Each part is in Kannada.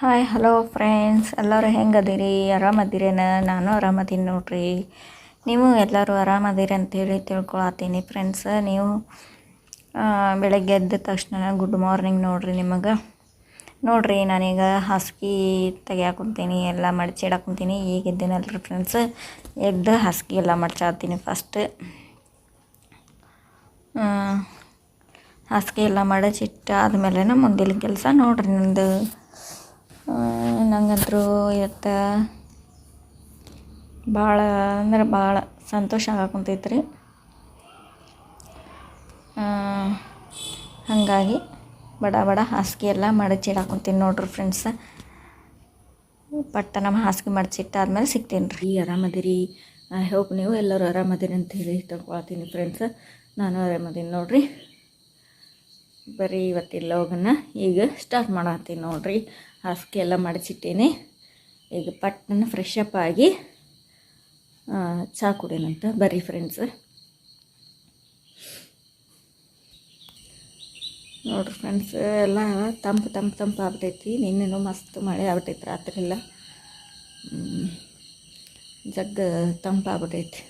ಹಾಯ್ ಹಲೋ ಫ್ರೆಂಡ್ಸ್ ಎಲ್ಲರೂ ಹೆಂಗದಿರಿ? ಆರಾಮದಿರೇನ? ನಾನು ಆರಾಮದೀನಿ ನೋಡ್ರಿ. ನೀವು ಎಲ್ಲರೂ ಆರಾಮದಿರಿ ಅಂತೇಳಿ ತಿಳ್ಕೊಳತ್ತೀನಿ ಫ್ರೆಂಡ್ಸ್ ನೀವು ಬೆಳಗ್ಗೆ ಎದ್ದ ತಕ್ಷಣ ಗುಡ್ ಮಾರ್ನಿಂಗ್ ನೋಡ್ರಿ ನಿಮಗೆ. ನೋಡ್ರಿ, ನಾನೀಗ ಹಾಸಿಗೆ ತೆಗಿಯಾಕೊಂತೀನಿ ಎಲ್ಲ ಮಡ್ಚಿಡಾಕುಂತೀನಿ ಈಗ ಎದ್ದೀನಲ್ರಿ ಫ್ರೆಂಡ್ಸ್ ಎದ್ದು ಹಾಸಿಗೆ ಎಲ್ಲ ಮಡ್ಚಾತೀನಿ ಫಸ್ಟ್ ಹಾಸಿಗೆ ಎಲ್ಲ ಮಡಚಿಟ್ಟು ಆದಮೇಲೆ ಮುಂದಿನ ಕೆಲಸ ನೋಡ್ರಿ ನಂದು. ನಂಗಂತರೂ ಇವತ್ತು ಭಾಳ ಅಂದ್ರೆ ಭಾಳ ಸಂತೋಷ ಆಗಾಕುಂತೈತ್ರಿ. ಹಾಗಾಗಿ ಬಡ ಬಡ ಹಾಸಿಗೆ ಎಲ್ಲ ಮಡಚಿಡಾಕೊಂತೀನಿ ನೋಡ್ರಿ ಫ್ರೆಂಡ್ಸ ಪಟ್ಟ ನಮ್ಮ ಹಾಸಿಗೆ ಮಡಚಿಟ್ಟಾದ್ಮೇಲೆ ಸಿಗ್ತೀನಿ ರೀ ಆರಾಮದಿರಿ. ಐ ಹೋಪ್ ನೀವು ಎಲ್ಲರೂ ಆರಾಮದಿರಿ ಅಂತ ಹೇಳಿ ತಿಳ್ಕೊಳ್ತೀನಿ ಫ್ರೆಂಡ್ಸ್ ನಾನು ಆರಾಮದೀನಿ ನೋಡ್ರಿ. ಬರೀ ಇವತ್ತಿಲ್ಲ ಹೋಗನ್ನ ಈಗ ಸ್ಟಾರ್ಟ್ ಮಾಡತ್ತೀನಿ ನೋಡ್ರಿ. ಹಾಸಿಗೆ ಎಲ್ಲ ಮಡಚಿಟ್ಟೇನೆ. ಈಗ ಪಟ್ಟನ ಫ್ರೆಶ್ ಅಪ್ ಆಗಿ ಚಹಾ ಕುಡಿಯೋಣಂತ ಬರ್ರಿ ಫ್ರೆಂಡ್ಸ್ ನೋಡ್ರಿ ಫ್ರೆಂಡ್ಸ್ ಎಲ್ಲ ತಂಪು ತಂಪು ತಂಪು ಆಗ್ಬಿಟ್ಟೈತಿ ನಿನ್ನೆನೂ ಮಸ್ತ್ ಮಳೆ ಆಗ್ಬಿಟ್ಟೈತಿ ರಾತ್ರಿ ಎಲ್ಲ. ಜಗ್ಗ ತಂಪು ಆಗ್ಬಿಟ್ಟೈತಿ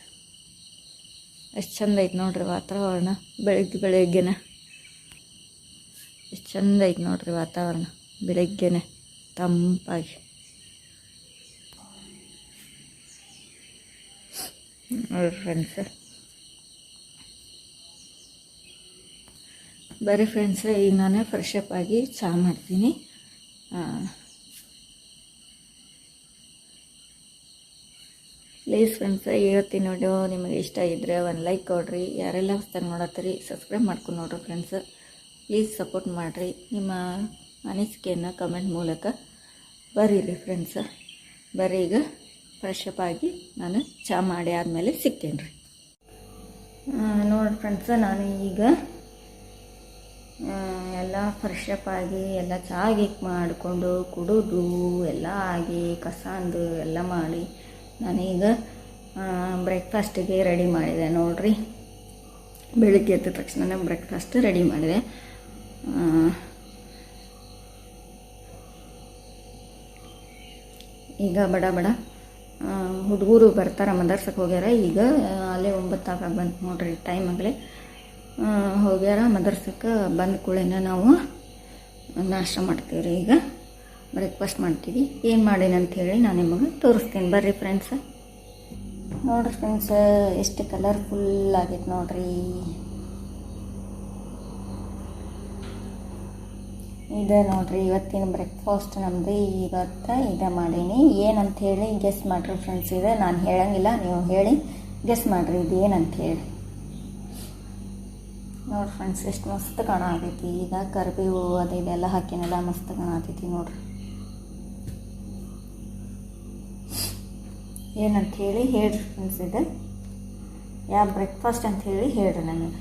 ಎಷ್ಟು ಚಂದ ಐತೆ ನೋಡ್ರಿ ವಾತಾವರಣ ಬೆಳಗ್ಗೆ ಬೆಳಗ್ಗೆನೆ. ಎಷ್ಟು ಚಂದ ಐತೆ ನೋಡ್ರಿ ವಾತಾವರಣ ಬೆಳಗ್ಗೆನೆ. ತಂಪಾಗಿ ನೋಡಿ ಫ್ರೆಂಡ್ಸ್ ಬರೀ ಫ್ರೆಂಡ್ಸ್ ಈಗ ನಾನೇ ಫ್ರೆಶ್ ಅಪ್ ಆಗಿ ಚಾ ಮಾಡ್ತೀನಿ. ಪ್ಲೀಸ್ ಫ್ರೆಂಡ್ಸ್ ಇವತ್ತಿನ ವಿಡಿಯೋ ನಿಮಗೆ ಇಷ್ಟ ಇದ್ದರೆ ಒಂದು ಲೈಕ್ ಕೊಡ್ರಿ. ಯಾರೆಲ್ಲ ಹೊಸ್ದಾಗಿ ನೋಡತ್ತೀರಿ ಸಬ್ಸ್ಕ್ರೈಬ್ ಮಾಡ್ಕೊಂಡು ನೋಡ್ರಿ ಫ್ರೆಂಡ್ಸ್ ಪ್ಲೀಸ್ ಸಪೋರ್ಟ್ ಮಾಡಿರಿ. ನಿಮ್ಮ ಅನಿಸಿಕೆಯನ್ನು ಕಮೆಂಟ್ ಮೂಲಕ ಬರೀರಿ ಫ್ರೆಂಡ್ಸ ಬರೀ ಈಗ ಫ್ರೆಶ್ ಅಪ್ ಆಗಿ ನಾನು ಚಹಾ ಮಾಡಿ ಆದಮೇಲೆ ಸಿಗ್ತೇನೆ ರೀ ನೋಡಿ ಫ್ರೆಂಡ್ಸ ನಾನು ಈಗ ಎಲ್ಲ ಫ್ರೆಶ್ ಅಪ್ ಆಗಿ ಎಲ್ಲ ಚಹಾ ಗೀಕ್ ಮಾಡಿಕೊಂಡು ಕುಡಿದು, ಎಲ್ಲ ಆಗಿ ಕಸಂದು ಎಲ್ಲ ಮಾಡಿ ನಾನೀಗ ಬ್ರೇಕ್ಫಾಸ್ಟಿಗೆ ರೆಡಿ ಮಾಡಿದೆ ನೋಡಿರಿ. ಬೆಳಿಗ್ಗೆ ಎದ್ದ ತಕ್ಷಣ ಬ್ರೇಕ್ಫಾಸ್ಟ್ ರೆಡಿ ಮಾಡಿದೆ. ಈಗ ಬಡ ಬಡ. ಹುಡುಗರು ಬರ್ತಾರೆ ಮದರ್ಸಕ್ಕೆ ಹೋಗ್ಯಾರ. ಈಗ ಅಲ್ಲೇ ಒಂಬತ್ತು ಆಗ ಬಂತು ನೋಡ್ರಿ ಟೈಮ್ ಆಗಲೇ. ಹೋಗ್ಯಾರ ಮದರ್ಸಕ್ಕೆ ಬಂದ ಕೂಡಲೇ ನಾವು ನಾಷ್ಟ ಮಾಡ್ತೀವಿ ರೀ ಈಗ. ಬ್ರೇಕ್ಫಾಸ್ಟ್ ಮಾಡ್ತೀವಿ. ಏನು ಮಾಡೀನಿ ಹೇಳಿ ನಾನು ನಿಮಗೆ ತೋರಿಸ್ತೀನಿ. ಬರ್ರಿ ಫ್ರೆಂಡ್ಸ್ ನೋಡ್ರಿ ಫ್ರೆಂಡ್ಸ ಎಷ್ಟು ಕಲರ್ಫುಲ್ ಆಗೈತೆ ನೋಡ್ರಿ. ಇದೆ ನೋಡಿರಿ, ಇವತ್ತಿನ ಬ್ರೇಕ್ಫಾಸ್ಟ್ ನಮ್ಮದು ಇವತ್ತು ಇದೆ ಮಾಡೀನಿ. ಏನಂತ ಹೇಳಿ ಗೆಸ್ ಮಾಡಿರಿ ಫ್ರೆಂಡ್ಸ್ ಇದೆ. ನಾನು ಹೇಳಂಗಿಲ್ಲ, ನೀವು ಹೇಳಿ. ಗೆಸ್ ಮಾಡಿರಿ ಇದು ಏನಂತ ಹೇಳಿ ನೋಡಿರಿ ಫ್ರೆಂಡ್ಸ್ ಎಷ್ಟು ಮಸ್ತ್ ಕಾಣತೈತಿ ಈಗ ಕರಿಬೇವು ಅದು ಇದೆಲ್ಲ ಹಾಕಿನೆಲ್ಲ, ಮಸ್ತ್ ಕಾಣತೈತಿ ನೋಡ್ರಿ. ಏನಂತ ಹೇಳಿ ಹೇಳ್ರಿ ಫ್ರೆಂಡ್ಸ್ ಇದೆ. ಯಾವ ಬ್ರೇಕ್ಫಾಸ್ಟ್ ಅಂತ ಹೇಳಿ ಹೇಳ್ರಿ ನನಗೆ.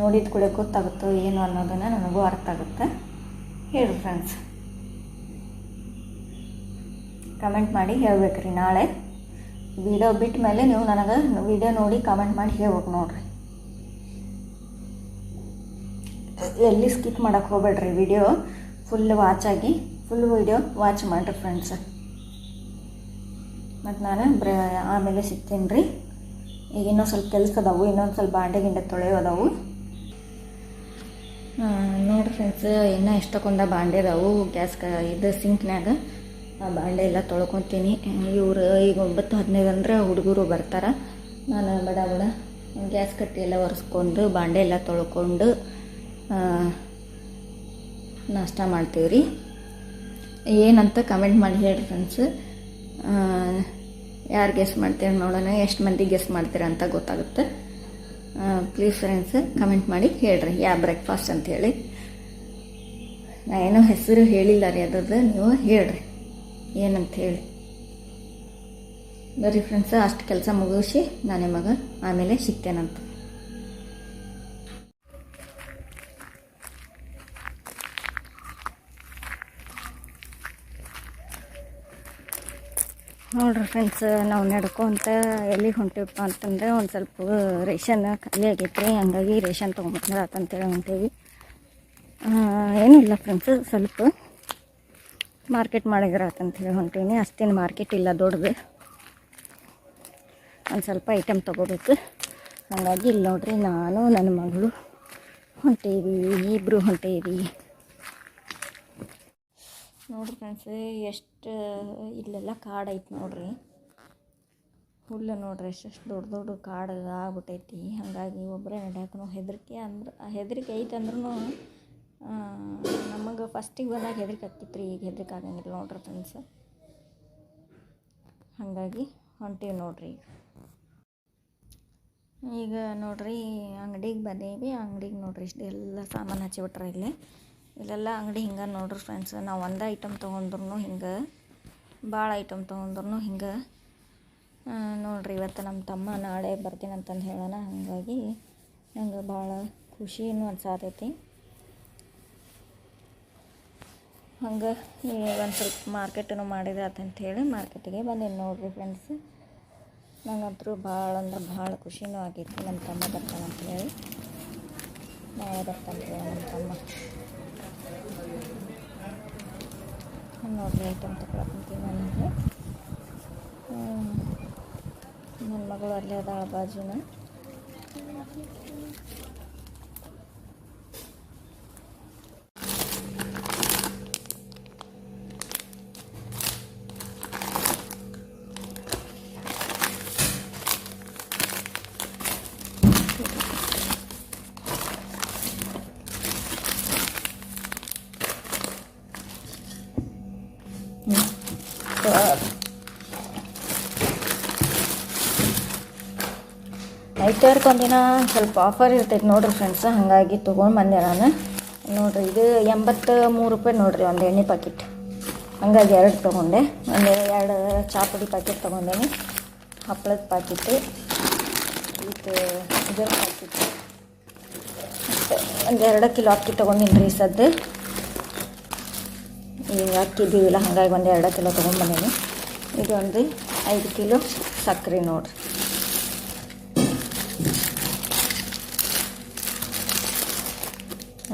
ನೋಡಿದ ಕೂಡ ಗೊತ್ತಾಗುತ್ತೋ ಏನು ಅನ್ನೋದನ್ನು ನನಗೂ ಅರ್ಥ ಆಗುತ್ತೆ. ಹೇಳಿ ಫ್ರೆಂಡ್ಸ್ ಕಮೆಂಟ್ ಮಾಡಿ ಹೇಳ್ಬೇಕ್ರಿ ನಾಳೆ. ವಿಡಿಯೋ ಬಿಟ್ಟ ಮೇಲೆ ನೀವು ನನಗೆ ವಿಡಿಯೋ ನೋಡಿ ಕಮೆಂಟ್ ಮಾಡಿ ಹೇಳ್ಬೇಕು ನೋಡ್ರಿ. ಎಲ್ಲಿ ಸ್ಕಿಪ್ ಮಾಡೋಕ್ಕೆ ಹೋಗ್ಬೇಡ್ರಿ ವಿಡಿಯೋ ಫುಲ್ ವಾಚ್ ಆಗಿ ಫುಲ್ ವಿಡಿಯೋ ವಾಚ್ ಮಾಡಿರಿ ಫ್ರೆಂಡ್ಸ್ ಮತ್ತು ನಾನು ಬ್ರ, ಆಮೇಲೆ ಸಿಗ್ತೀನಿ ರೀ ಈಗ ಇನ್ನೊಂದು ಸ್ವಲ್ಪ ಕೆಲಸ ಅದಾವು, ಇನ್ನೊಂದು ಸ್ವಲ್ಪ ಬಾಂಡೆ ಗಿಂಡೆ ತೊಳೆಯೋ ನೋಡ್ರಿ ಫ್ರೆಂಡ್ಸ್ ಇನ್ನೂ ಎಷ್ಟೊಂದ ಬಾಂಡೆ ಅದಾವು. ಗ್ಯಾಸ್ ಕ, ಇದು ಸಿಂಕ್ನಾಗ ಬಾಂಡೆ ಎಲ್ಲ ತೊಳ್ಕೊತೀನಿ. ಇವರು, ಈಗ ಒಂಬತ್ತು ಹದಿನೈದು ಅಂದ್ರೆ ಹುಡುಗರು ಬರ್ತಾರೆ. ನಾನು ಬಡ ಬಡ. ಗ್ಯಾಸ್ ಕಟ್ಟಿ ಎಲ್ಲ ಒರೆಸ್ಕೊಂಡು ಬಾಂಡೆ ಎಲ್ಲ ತೊಳ್ಕೊಂಡು ನಾಷ್ಟ ಮಾಡ್ತೀವಿ ರೀ. ಏನಂತ ಕಮೆಂಟ್ ಮಾಡಿ ಹೇಳಿ ಫ್ರೆಂಡ್ಸ್ ಯಾರು ಗೆಸ್ ಮಾಡ್ತೀರ ನೋಡೋಣ. ಎಷ್ಟು ಮಂದಿ ಗೆಸ್ ಮಾಡ್ತೀರ ಅಂತ ಗೊತ್ತಾಗುತ್ತೆ. ಪ್ಲೀಸ್ ಫ್ರೆಂಡ್ಸ್ ಕಮೆಂಟ್ ಮಾಡಿ ಹೇಳ್ರಿ. ಯಾವ ಬ್ರೇಕ್ಫಾಸ್ಟ್ ಅಂತ ಹೇಳಿ ನಾ ಏನೋ ಹೆಸರು ಹೇಳಿಲ್ಲ ರೀ ಅದ್ರದ್ದು, ನೀವು ಹೇಳ್ರಿ. ಏನಂತ ಹೇಳಿ ಬರ್ರಿ ಫ್ರೆಂಡ್ಸ್ ಅಷ್ಟು ಕೆಲಸ ಮುಗಿಸಿ ನಾನು ನಿಮಗೆ ಆಮೇಲೆ ಸಿಗ್ತೇನಂತ. ನೋಡ್ರಿ ಫ್ರೆಂಡ್ಸ್ ನಾವು ನಡ್ಕೊಂತ ಎಲ್ಲಿಗೆ ಹೊಂಟಿವಪ್ಪ ಅಂತಂದ್ರೆ ಒಂದು ಸ್ವಲ್ಪ ರೇಷನ್ ಖಾಲಿ ಆಗೈತೆ ರೀ ಹಂಗಾಗಿ ರೇಷನ್ ತೊಗೊಂಬಂದ್ರೆ ಆತಂತೇಳಿ ಹೊಂಟೀವಿ. ಏನಿಲ್ಲ ಫ್ರೆಂಡ್ಸ್ ಸ್ವಲ್ಪ ಮಾರ್ಕೆಟ್ ಮಾಡಿದ್ರೆ ಆತಂತೇಳಿ ಹೊಂಟೀನಿ. ಅಷ್ಟೇನು ಮಾರ್ಕೆಟ್ ಇಲ್ಲ ದೊಡ್ಡದು. ಒಂದು ಸ್ವಲ್ಪ ಐಟಮ್ ತೊಗೋಬೇಕು. ಹಾಗಾಗಿ ಇಲ್ಲಿ ನೋಡ್ರಿ ನಾನು ನನ್ನ ಮಗಳು ಹೊಂಟೀವಿ ಇಬ್ಬರು ಹೊಂಟೀವಿ. ನೋಡ್ರಿ ಫ್ರೆಂಡ್ಸ್ ಎಷ್ಟು ಇಲ್ಲೆಲ್ಲ ಕಾಡು ಐತೆ ನೋಡ್ರಿ. ಹುಲ್ಲು ನೋಡ್ರಿ ಎಷ್ಟೆಷ್ಟು ದೊಡ್ಡ ದೊಡ್ಡ ಕಾಡು ಆಗ್ಬಿಟ್ಟೈತಿ ಹಾಗಾಗಿ ಒಬ್ಬರೇ ನಡ್ಯಾಕನು ಹೆದರಿಕೆ ಅಂದ್ರೆ, ಹೆದರಿಕೆ ಐತೆ ಅಂದ್ರೂ ನಮಗೆ ಫಸ್ಟಿಗೆ ಬಂದಾಗ ಹೆದರಿಕೆ ಆಗ್ತಿತ್ತು ರೀ ಈಗ ಹೆದರಿಕೆ ಆಗಂಗಿಲ್ಲ ನೋಡ್ರಿ ಫ್ರೆಂಡ್ಸ್ ಹಾಗಾಗಿ ಹೊಂಟೀವಿ ನೋಡ್ರಿ ಈಗ. ಈಗ ನೋಡ್ರಿ ಅಂಗಡಿಗೆ ಬಂದೀವಿ. ಅಂಗಡಿಗೆ ನೋಡ್ರಿ ಇಷ್ಟು ಎಲ್ಲ ಸಾಮಾನು ಹಚ್ಚಿಬಿಟ್ರೆ ಇಲ್ಲಿ. ಇಲ್ಲೆಲ್ಲ ಅಂಗಡಿ ಹಿಂಗೆ ನೋಡ್ರಿ ಫ್ರೆಂಡ್ಸ್ ನಾವು ಒಂದು ಐಟಮ್ ತೊಗೊಂಡ್ರು ಹಿಂಗೆ ಭಾಳ ಐಟಮ್ ತೊಗೊಂಡ್ರು ಹಿಂಗೆ. ನೋಡ್ರಿ ಇವತ್ತು ನಮ್ಮ ತಮ್ಮ ನಾಳೆ ಬರ್ತೀನಿ ಅಂತಂದು ಹೇಳೋಣ. ಹಾಗಾಗಿ ನಂಗೆ ಭಾಳ ಖುಷಿನೂ ಅನ್ಸಾತೈತಿ. ಹಂಗೆ ಒಂದು ಸ್ವಲ್ಪ ಮಾರ್ಕೆಟನ್ನು ಮಾಡಿದ್ರೆ ಅಂತ ಹೇಳಿ ಮಾರ್ಕೆಟಿಗೆ ಬಂದೀನಿ ನೋಡ್ರಿ ಫ್ರೆಂಡ್ಸ್ ನಂಗಂತೂ ಭಾಳ ಅಂದ್ರೆ ಭಾಳ ಖುಷಿನೂ ಆಗೈತಿ ನಮ್ಮ ತಮ್ಮ ಬರ್ತಾನಂತ ಹೇಳಿ. ನಾಳೆ ಬರ್ತಾನೆ ನಮ್ಮ ತಮ್ಮ. ನೋಡ್ರಿ ಐಟಮ್ ತಗೊಳಕ್ಕಂತೀವಿ ಮನೆಗೆ ನನ್ನ ಮಗಳು ಅಲ್ಲೇ ಅದಾಳ ಬಾಜುನ. ಒಂದಿನ ಸ್ವಲ್ಪ ಆಫರ್ ಇರ್ತೈತೆ ನೋಡಿರಿ ಫ್ರೆಂಡ್ಸ್ ಹಾಗಾಗಿ ತೊಗೊಂಡು ಬಂದೆ ನಾನು. ನೋಡಿರಿ, ಇದು ಎಂಬತ್ತ ಮೂರು ರೂಪಾಯಿ ನೋಡಿರಿ ಒಂದು ಎಣ್ಣೆ ಪ್ಯಾಕೆಟ್ ಹಂಗಾಗಿ ಎರಡು ತೊಗೊಂಡೆ. ಒಂದು ಎರಡು ಚಾಪುಡಿ ಪ್ಯಾಕೆಟ್ ತೊಗೊಂಡೇನಿ. ಹಪ್ಪಳದ ಪ್ಯಾಕೆಟ್ ಇದು ಇದರ ಪ್ಯಾಕೆಟ್ ಒಂದು ಎರಡು ಕಿಲೋ ಅಕ್ಕಿ ತೊಗೊಂಡಿನಿ ರೀ ಸದ್ದು. ಈಗ ಅಕ್ಕಿ ಇದ್ದೀವಿಲ್ಲ ಹಾಗಾಗಿ ಒಂದು ಎರಡು ಕಿಲೋ ಇದು ಇದೊಂದು ಐದು ಕಿಲೋ ಸಕ್ಕರೆ ನೋಡ್ರಿ.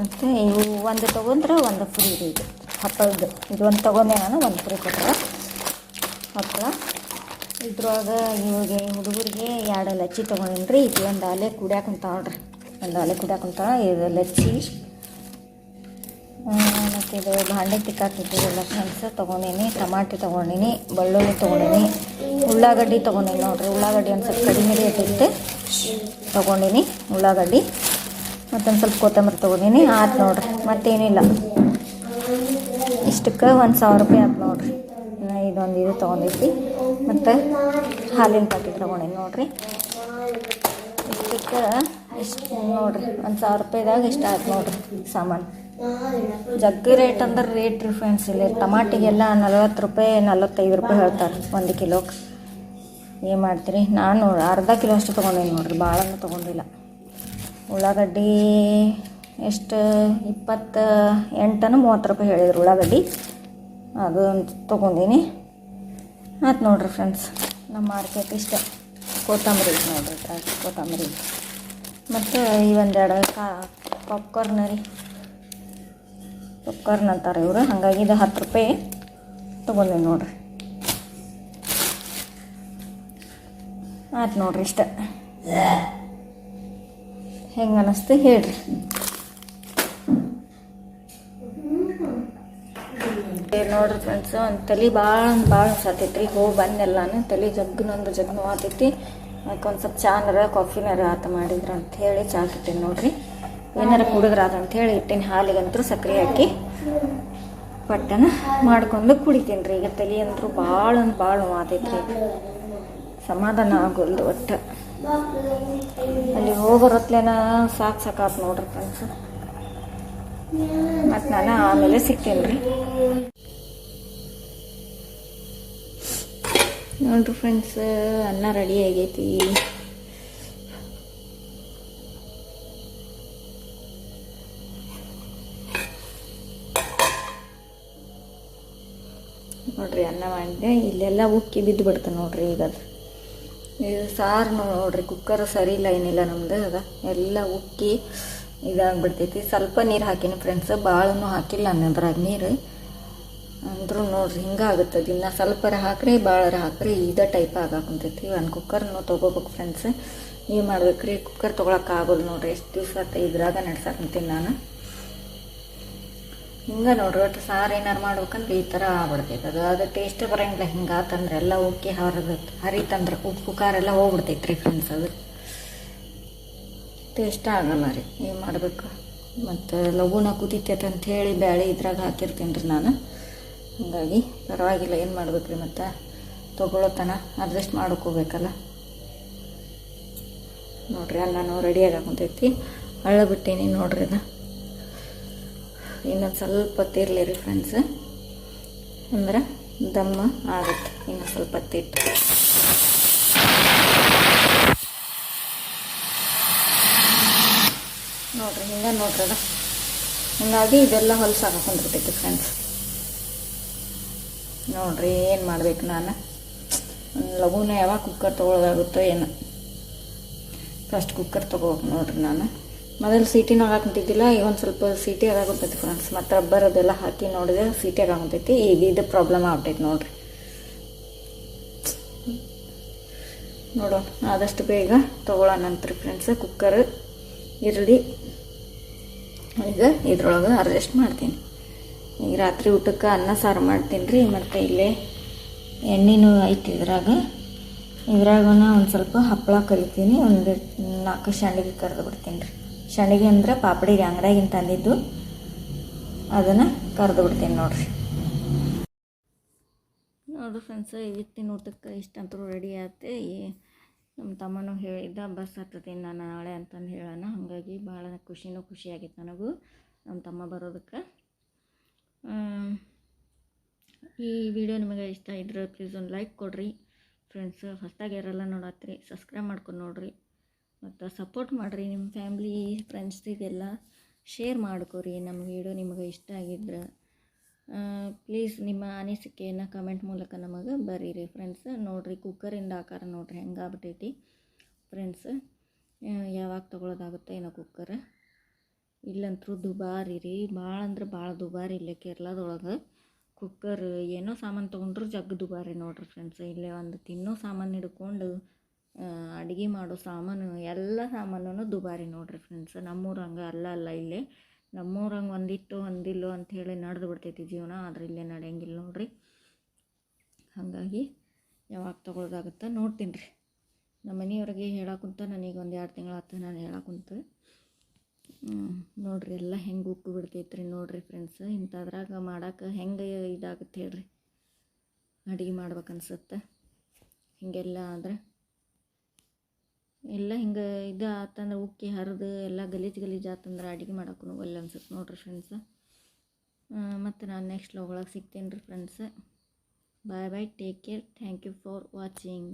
ಮತ್ತು ಇವು ಒಂದು ತೊಗೊಂಡ್ರೆ ಒಂದು ಫ್ರೀ ರೀ ಇದು. ಹಪ್ಪಳದ್ದು. ಇದು ಒಂದು ತೊಗೊಂಡೆ ನಾನು, ಒಂದು ಫ್ರೀ ಕೊಟ್ಟರೆ ಹಪ್ಪಳ. ಇದ್ರೊಳಗೆ ಇವಾಗ ಹುಡುಗರಿಗೆ ಎರಡು ಲಚ್ಚಿ ತೊಗೊಂಡಿನಿ ರೀ ಇದು ಒಂದು ಅಲೆ ಕುಡ್ಯಾಕೆ ನೋಡ್ರಿ. ಒಂದು ಅಲೆ ಕುಡ್ಯಾಕೆ ಕುಂತಾಳ ಇದು ಲಚ್ಚಿ. ಮತ್ತು ಇದು ಭಾಂಡೆ ಎಲ್ಲ ಫ್ರೆಂಡ್ಸ್ ತೊಗೊಂಡೀನಿ. ಟಮಾಟಿ ತೊಗೊಂಡೀನಿ. ಬೆಳ್ಳುಳ್ಳಿ ತೊಗೊಂಡೀನಿ. ಉಳ್ಳಾಗಡ್ಡಿ ತೊಗೊಂಡೀನಿ ನೋಡ್ರಿ. ಉಳ್ಳಾಗಡ್ಡಿ ಒಂದು ಸ್ವಲ್ಪ ಕಡಿಮೆ ರೇಟ್ ಇತ್ತು. ತೊಗೊಂಡೀನಿ ಉಳ್ಳಾಗಡ್ಡಿ. ಮತ್ತೊಂದು ಸ್ವಲ್ಪ ಕೊತ್ತಂಬರಿ ತೊಗೊಂಡೀನಿ ಆಯ್ತು ನೋಡ್ರಿ. ಮತ್ತೇನಿಲ್ಲ. ಇಷ್ಟಕ್ಕೆ ಒಂದು ಸಾವಿರ ರೂಪಾಯಿ ಆಯ್ತು ನೋಡ್ರಿ. ಇದೊಂದು ಇದು ತೊಗೊಂಡೈತಿ. ಮತ್ತು ಹಾಲಿನ ಪ್ಯಾಕೆಟ್ ತೊಗೊಂಡೀನಿ ನೋಡ್ರಿ. ಇಷ್ಟಕ್ಕೆ ಇಷ್ಟು ನೋಡ್ರಿ, ಒಂದು ಸಾವಿರ ರೂಪಾಯಿದಾಗ ಇಷ್ಟ ಆಯ್ತು ನೋಡ್ರಿ ಸಾಮಾನು. ಜಗ್ಗಿ ರೇಟ್ ಅಂದ್ರೆ ರೇಟ್ ಇಲ್ಲ ಇಲ್ಲಿ. ಟಮಾಟಿಗೆಲ್ಲ ನಲ್ವತ್ತು ರೂಪಾಯಿ, ನಲ್ವತ್ತೈದು ರೂಪಾಯಿ ಹೇಳ್ತಾರೆ ಒಂದು ಕಿಲೋಕ್ಕೆ ಏನು ಮಾಡ್ತೀರಿ? ನಾನು ಅರ್ಧ ಕಿಲೋ ಅಷ್ಟು ತೊಗೊಂಡೀನಿ ನೋಡ್ರಿ. ಭಾಳ ತೊಗೊಂಡಿಲ್ಲ. ಉಳ್ಳಾಗಡ್ಡಿ ಎಷ್ಟು? ಇಪ್ಪತ್ತ ಎಂಟನು ಮೂವತ್ತು ರೂಪಾಯಿ ಹೇಳಿದ್ರು ಉಳ್ಳಾಗಡ್ಡಿ. ಅದು ತೊಗೊಂಡೀನಿ. ಆಯ್ತು ನೋಡ್ರಿ ಫ್ರೆಂಡ್ಸ್ ನಮ್ಮ ಮಾರ್ಕೆಟ್ ಇಷ್ಟ. ಕೊತ್ತಂಬರಿ ನೋಡ್ರಿ ಕೊತ್ತಂಬರಿ. ಮತ್ತು ಈ ಒಂದೆರಡು ಕಾ ಪಾಪ್ಕಾರ್ನ್ ರೀ. ಪಾಪ್ಕಾರ್ನ್ ಅಂತಾರೆ ಇವರು. ಹಾಗಾಗಿ ಇದು ಹತ್ತು ರೂಪಾಯಿ ತೊಗೊಂಡೀನಿ ನೋಡ್ರಿ. ಆಯ್ತು ನೋಡ್ರಿ ಇಷ್ಟ. ಹೆಂಗೆ ಅನ್ನಿಸ್ತು ಹೇಳ್ರಿ. ನೋಡ್ರಿ ಫ್ರೆಂಡ್ಸ್ ಒಂದು ತಲೆ ಭಾಳ ಭಾಳ ಅನ್ಸತೈತ್ರಿ ಹೋಗಿ ಬಂದೆಲ್ಲಾನು ತಲೆ ಜಗ್ನೊಂದು ಜಗ್ನು ಆತೈತಿ. ಅದಕ್ಕೆ ಒಂದು ಸ್ವಲ್ಪ ಚಾನರ ಕಾಫಿನಾರ ಆತ ಮಾಡಿದ್ರು ಅಂತ ಹೇಳಿ ಚಾ ಇಟ್ಟೀನಿ ನೋಡ್ರಿ. ಏನಾರ ಕುಡಿದ್ರಾದ ಹೇಳಿ ಇಟ್ಟೀನಿ. ಹಾಲಿಗಂತೂ ಸಕ್ಕರೆ ಹಾಕಿ ಪಟ್ಟನ ಮಾಡ್ಕೊಂಡು ಕುಡಿತೀನಿ ರೀ. ಈಗ ತಲೆ ಅಂತೂ ಭಾಳ ಅಂದ್ರೆ ಭಾಳ ಆತೈತ್ರಿ. ಸಮಾಧಾನ ಆಗೋಲ್ದು ಒಟ್ಟು. ಅಲ್ಲಿ ಹೋಗೋರತ್ಲೇನ ಸಾಕು ಸಾಕಾತ್ ನೋಡ್ರಿ ಫ್ರೆಂಡ್ಸ್ ಮತ್ತು ನಾನು ಆಮೇಲೆ ಸಿಗ್ತೀನಿ ರೀ ನೋಡ್ರಿ ಫ್ರೆಂಡ್ಸ್ ಅನ್ನ ರೆಡಿ ಆಗೈತಿ. ನೋಡ್ರಿ ಅನ್ನ ಮಾಡಿದೆ. ಇಲ್ಲೆಲ್ಲ ಉಕ್ಕಿ ಬಿದ್ದು ಬಿಡ್ತು ನೋಡ್ರಿ ಈಗ ಅದು. ಇದು ಸಾರು ನೋಡ್ರಿ ಕುಕ್ಕರ್ ಸರಿ ಇಲ್ಲ, ಏನಿಲ್ಲ ನಮ್ದು ಅದ. ಎಲ್ಲ ಉಕ್ಕಿ ಇದಾಗ್ಬಿಡ್ತೈತಿ. ಸ್ವಲ್ಪ ನೀರು ಹಾಕಿನಿ ಫ್ರೆಂಡ್ಸ್ ಭಾಳನೂ ಹಾಕಿಲ್ಲ ಅನ್ನೋದ್ರಾಗ ನೀರು. ಅಂದ್ರೂ ನೋಡ್ರಿ, ಹಿಂಗಾಗುತ್ತೆ ದಿನ ಸ್ವಲ್ಪರ ಹಾಕ್ರಿ ಭಾಳರ ಹಾಕ್ರಿ, ಇದೇ ಟೈಪ್ ಆಗಾಕುಂತೈತಿ. ಒಂದು ಕುಕ್ಕರ್ನು ತೊಗೋಬೇಕು ಫ್ರೆಂಡ್ಸ್ ನೀವು ಮಾಡ್ಬೇಕ್ರಿ ಕುಕ್ಕರ್ ತೊಗೊಳಕ್ಕೆ ಆಗೋದು ನೋಡ್ರಿ. ಎಷ್ಟು ದಿವಸ ಇದ್ರಾಗ ನಡ್ಸಾಕಂತೀನಿ ನಾನು. ಹಿಂಗೆ ನೋಡ್ರಿ, ಒಟ್ಟು ಸಾರು ಏನಾರು ಮಾಡ್ಬೇಕಂದ್ರೆ ಈ ಥರ ಆಗ್ಬಿಡ್ತೈತೆ. ಅದು ಅದು ಟೇಸ್ಟ್ ಬರೋಂಗಿಲ್ಲ, ಹಿಂಗೆ ಆತಂದ್ರೆ ಎಲ್ಲ ಉಕ್ಕಿ ಹರಿದು ಹರಿತಂದ್ರೆ ಉಪ್ಪು, ಖಾರ ಎಲ್ಲ ಹೋಗ್ಬಿಡ್ತೈತೆ ರೀ ಫ್ರೆಂಡ್ಸ್ ಅದು. ಟೇಸ್ಟ್ ಆಗಲ್ಲ ರೀ, ಏನು ಮಾಡಬೇಕು? ಮತ್ತು ಲಘುನ ಕುದಿತೈತೆ ಅಂತ ಹೇಳಿ ಬ್ಯಾಳೆ ಇದ್ರಾಗ ಹಾಕಿರ್ತೀನಿ ರೀ ನಾನು. ಹಾಗಾಗಿ ಪರವಾಗಿಲ್ಲ, ಏನು ಮಾಡ್ಬೇಕು ರೀ ಮತ್ತು ತೊಗೊಳತನ ಅಡ್ಜಸ್ಟ್ ಮಾಡ್ಕೋಬೇಕಲ್ಲ. ನೋಡ್ರಿ, ಎಲ್ಲನೂ ರೆಡಿಯಾಗಿ ಹಾಕೊಂತೈತಿ. ಹಳ್ಳ ಬಿಟ್ಟೀನಿ ನೋಡ್ರಿ ಅದು ಇನ್ನೊಂದು ಸ್ವಲ್ಪ ಹೊತ್ತಿರಲಿ ರೀ ಫ್ರೆಂಡ್ಸ್ ಅಂದ್ರೆ ದಮ್ಮ ಆಗುತ್ತೆ. ಇನ್ನೊಂದು ಸ್ವಲ್ಪ ಹೊತ್ತಿಟ್ಟು. ನೋಡ್ರಿ, ಹಿಂಗೆ ನೋಡ್ರಿ ಅದ ಹಿಂಗಾಗಿ ಇದೆಲ್ಲ ಹೊಲಸು ಹಾಕೊಂಡ್ಬಿಟ್ಟೈತಿ ಫ್ರೆಂಡ್ಸ್ ನೋಡ್ರಿ, ಏನು ಮಾಡ್ಬೇಕು ನಾನು? ಲಘುನ ಯಾವಾಗ ಕುಕ್ಕರ್ ತೊಗೊಳೋದಾಗುತ್ತೋ ಏನು. ಫಸ್ಟ್ ಕುಕ್ಕರ್ ತೊಗೋಬೇಕು ನೋಡ್ರಿ ನಾನು. ಮೊದಲು ಸೀಟಿನ ಹಾಕೊಂತಿದ್ದಿಲ್ಲ ಈಗ ಒಂದು ಸ್ವಲ್ಪ ಸೀಟಿ ಆಗಾಗುತ್ತೈತಿ ಫ್ರೆಂಡ್ಸ್ ಮತ್ತು ರಬ್ಬರ್ ಅದೆಲ್ಲ ಹಾಕಿ ನೋಡಿದ್ರೆ ಸೀಟಿ ಆಗಾಗುತ್ತೈತಿ ಈಗ ಇದು ಪ್ರಾಬ್ಲಮ್ ಆಗ್ಬಿಟ್ಟೈತಿ ನೋಡ್ರಿ. ನೋಡೋಣ, ಆದಷ್ಟು ಬೇಗ ತೊಗೊಳ್ಳೋಣಂತ್ರಿ ಫ್ರೆಂಡ್ಸ್ ಕುಕ್ಕರ್ ಇರಲಿ. ಈಗ ಇದ್ರೊಳಗೆ ಅಡ್ಜಸ್ಟ್ ಮಾಡ್ತೀನಿ. ಈಗ ರಾತ್ರಿ ಊಟಕ್ಕೆ ಅನ್ನ, ಸಾರು ಮಾಡ್ತೀನಿ ರೀ ಮತ್ತು ಇಲ್ಲೇ ಎಣ್ಣೆನೂ ಐತಿ ಇದ್ರಾಗ. ಇದ್ರಾಗ ಒಂದು ಸ್ವಲ್ಪ ಹಪ್ಪಳ ಕರಿತೀನಿ. ಒಂದು ನಾಲ್ಕು ಶಾಂಡಿಗೆ ಕರೆದು ಬಿಡ್ತೀನಿ ರೀ ಸಂಡಿಗೆ ಅಂದ್ರೆ ಪಾಪಡಿ ಅಂಗಡಿಯಾಗಿನ ತಂದಿದ್ದು. ಅದನ್ನು ಕರೆದು ಬಿಡ್ತೀನಿ ನೋಡ್ರಿ. ನೋಡ್ರಿ ಫ್ರೆಂಡ್ಸ್ ಇವತ್ತಿನ ಊಟಕ್ಕೆ ಇಷ್ಟಂತೂ ರೆಡಿ ಆಯ್ತು ನಮ್ಮ ತಮ್ಮನೂ ಹೇಳಿದ್ದ ಬಸ್ ಹತ್ತತೀನಿ ನಾನು ನಾಳೆ ಅಂತಂದು ಹೇಳೋಣ. ಹಾಗಾಗಿ ಭಾಳ ಖುಷಿನೂ ಖುಷಿಯಾಗಿತ್ತು ನನಗೂ ನಮ್ಮ ತಮ್ಮ ಬರೋದಕ್ಕೆ. ಈ ವಿಡಿಯೋ ನಿಮಗೆ ಇಷ್ಟ ಇದ್ರೆ ಪ್ಲೀಸ್ ಒಂದು ಲೈಕ್ ಕೊಡಿರಿ. ಫ್ರೆಂಡ್ಸ್ ಫಸ್ಟಾಗಿ ಯಾರೆಲ್ಲ ನೋಡತ್ರಿ ಸಬ್ಸ್ಕ್ರೈಬ್ ಮಾಡ್ಕೊಂಡು ನೋಡಿರಿ. ಮತ್ತು ಸಪೋರ್ಟ್ ಮಾಡಿರಿ ನಿಮ್ಮ ಫ್ಯಾಮ್ಲಿ ಫ್ರೆಂಡ್ಸಿಗೆಲ್ಲ ಶೇರ್ ಮಾಡ್ಕೊರಿ ನಮ್ಮ ವಿಡಿಯೋ ನಿಮಗೆ ಇಷ್ಟ ಆಗಿದ್ರೆ. ಪ್ಲೀಸ್ ನಿಮ್ಮ ಅನಿಸಿಕೆಯನ್ನು ಕಮೆಂಟ್ ಮೂಲಕ ನಮಗೆ ಬರೀರಿ ಫ್ರೆಂಡ್ಸ್ ನೋಡಿರಿ ಕುಕ್ಕರಿಂದ ಆಕಾರ ನೋಡಿರಿ ಹೆಂಗಾಗ್ಬಿಟ್ಟೈತಿ ಫ್ರೆಂಡ್ಸ್ ಯಾವಾಗ ತೊಗೊಳೋದಾಗುತ್ತೆ ಏನೋ ಕುಕ್ಕರ್ ಇಲ್ಲಂತೂ ದುಬಾರಿ ರೀ ಭಾಳ ಅಂದ್ರೆ ಭಾಳ ದುಬಾರಿ ಇಲ್ಲೇ ಕೇರಳದೊಳಗೆ. ಕುಕ್ಕರ್ ಏನೋ ಸಾಮಾನು ತೊಗೊಂಡ್ರು ಜಗ್ ದುಬಾರಿ ನೋಡಿರಿ ಫ್ರೆಂಡ್ಸ್ ಇಲ್ಲೇ ಒಂದು ತಿನ್ನೋ ಸಾಮಾನು ಹಿಡ್ಕೊಂಡು ಅಡುಗೆ ಮಾಡೋ ಸಾಮಾನು, ಎಲ್ಲ ಸಾಮಾನು ದುಬಾರಿ ನೋಡಿರಿ ಫ್ರೆಂಡ್ಸ್ ನಮ್ಮೂರ ಹಂಗೆ ಅಲ್ಲ ಅಲ್ಲ ನಮ್ಮೂರ ನಮ್ಮೂರಂಗೆ ಒಂದಿಟ್ಟು ಒಂದಿಲ್ಲೋ ಅಂಥೇಳಿ ನಡೆದು ಬಿಡ್ತೈತಿ ಜೀವನ, ಆದ್ರೆ ಇಲ್ಲೇ ನಡೆಯಂಗಿಲ್ಲ ನೋಡ್ರಿ. ಹಾಗಾಗಿ ಯಾವಾಗ ತೊಗೊಳೋದಾಗುತ್ತೆ ನೋಡ್ತೀನಿ ರೀ. ನಮ್ಮ ಮನೆಯವ್ರಿಗೆ ಹೇಳಕ್ಕಂತ ನನಗೆ ಒಂದು ಎರಡು ತಿಂಗಳಾಯ್ತು ನಾನು ಹೇಳಕ್ಕಂತ ನೋಡಿರಿ ಎಲ್ಲ ಹೆಂಗೆ ಉಕ್ಕು ಬಿಡ್ತೈತೆ ರೀ ನೋಡ್ರಿ ಫ್ರೆಂಡ್ಸ್ ಇಂಥದ್ರಾಗ ಮಾಡಕ್ಕೆ ಹೆಂಗೆ ಇದಾಗುತ್ತೆ ಹೇಳ್ರಿ. ಅಡುಗೆ ಮಾಡ್ಬೇಕನ್ಸುತ್ತೆ ಹೀಗೆಲ್ಲ ಆದರೆ ಎಲ್ಲ ಹಿಂಗೆ ಇದು ಆತಂದ್ರೆ ಉಕ್ಕಿ ಹರಿದು ಎಲ್ಲ ಗಲೀಜು ಗಲೀಜು ಆತಂದ್ರೆ ಅಡುಗೆ ಮಾಡೋಕ್ಕೂ ಒಲ್ಲೆ ಅನ್ಸುತ್ತೆ ನೋಡ್ರಿ ಫ್ರೆಂಡ್ಸ್ ಮತ್ತು ನಾನು ನೆಕ್ಸ್ಟ್ ಲೋಗೊಳಗೆ ಸಿಗ್ತೀನಿ ರೀ friends bye bye take care thank you for watching